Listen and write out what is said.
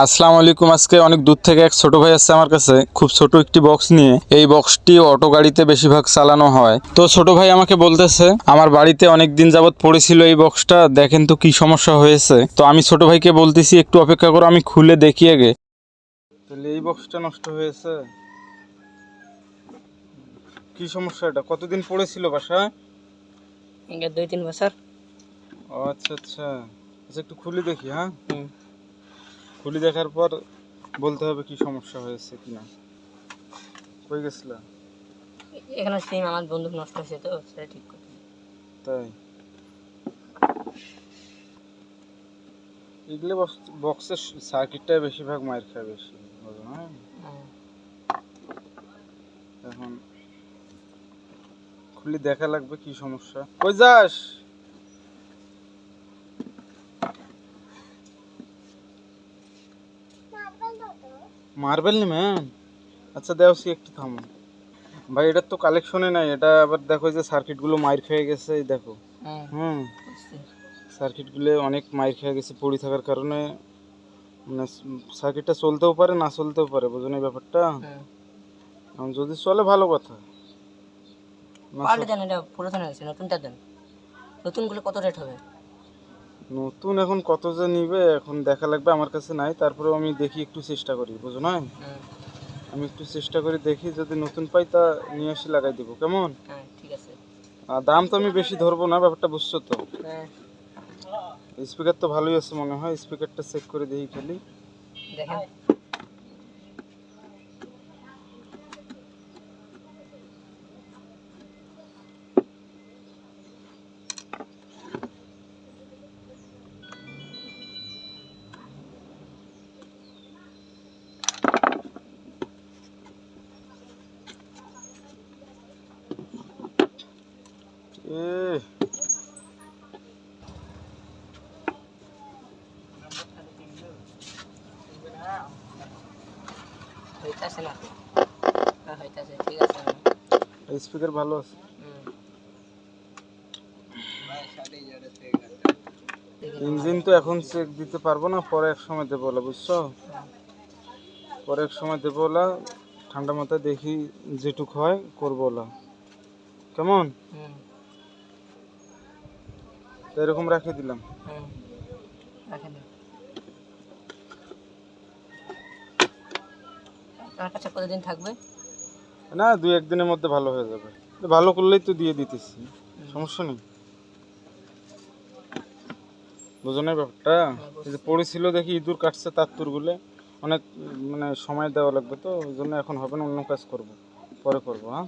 আসসালামু আলাইকুম। আজকে অনেক দূর থেকে এক ছোট ভাই আসছে আমার কাছে। খুব ছোট একটি বক্স নিয়ে। এই বক্সটি অটো গাড়িতে বেশিরভাগ চালানো হয়। তো ছোট ভাই আমাকে বলতেছে আমার বাড়িতে অনেক দিন যাবত পড়েছিল এই বক্সটা দেখেন তো কি সমস্যা হয়েছে। তো আমি ছোট ভাইকে বলতেছি একটু অপেক্ষা করো আমি খুলে দেখি আগে। তাহলে এই বক্সটা নষ্ট হয়েছে। কি সমস্যা এটা? কতদিন পড়েছিল বাসায় দুই তিন বছর। আচ্ছা আচ্ছা। আচ্ছা একটু খুলে দেখি হ্যাঁ। খুলে দেখার পর বলতে হবে কি সমস্যা হয়েছে কিনা। কই গেছিলা? এখানে সিম আমার বন্ধু নষ্ট হয়েছে তো সেটা ঠিক করতে তাই? এগুলো বক্সের সার্কিটটাই বেশিরভাগ মায়ের খায় বেশি বুঝো না? হ্যাঁ। এখন খুলে দেখা লাগবে কি সমস্যা। কই যাস? মার্বেল নেবেন আচ্ছা দেও সি একটু থামো। ভাই এটা তো কালেকশনে নাই এটা আবার দেখো এই যে সার্কিটগুলো মাইর খেয়ে গেছে এই দেখো। হ্যাঁ হুম। সার্কিটগুলো অনেক মাইর খেয়ে গেছে পড়ে থাকার কারণে। মানে সার্কিটটা চলতেও পারে না চলতেও পারে বুঝুন এই ব্যাপারটা? হ্যাঁ। যদি চলে ভালো কথা। পাল্টে দেন এটা পুরাতন হয়েছে নতুনটা দেন। নতুনগুলো কত রেট হবে? নতুন এখন কত যে নিবে এখন দেখা লাগবে আমার কাছে নাই তারপরে আমি দেখি একটু চেষ্টা করি বুঝো না হ্যাঁ আমি একটু চেষ্টা করি দেখি যদি নতুন পাই তা নিয়ে এসে লাগাই দিব কেমন? হ্যাঁ ঠিক আছে। আর দাম তো আমি বেশি ধরবো না ব্যাপারটা বুঝছ তো? হ্যাঁ। স্পিকার তো ভালোই আছে মনে হয় স্পিকারটা চেক করে দেখি খালি। দেখেন। স্পিকার ভালো আছে। ইঞ্জিন তো এখন চেক দিতে পারব না, পরে এক সময় দেবো বুঝছ? পরে এক সময় দেবো ঠান্ডা মাথায় দেখি যেটুক হয় করব কেমন? তো এরকম রাখে দিলাম। হুম কাছে কতদিন থাকবে? না দুই একদিনের মধ্যে ভালো হয়ে যাবে। ভালো করলেই তো দিয়ে দিতেছি সমস্যা নেই। না ব্যাপারটা? এই যে পড়েছিল দেখি ইঁদুর কাটছে তার তুরগুলো। অনেক মানে সময় দেওয়া লাগবে তো ওই জন্য এখন হবে না অন্য কাজ করব পরে করব হ্যাঁ?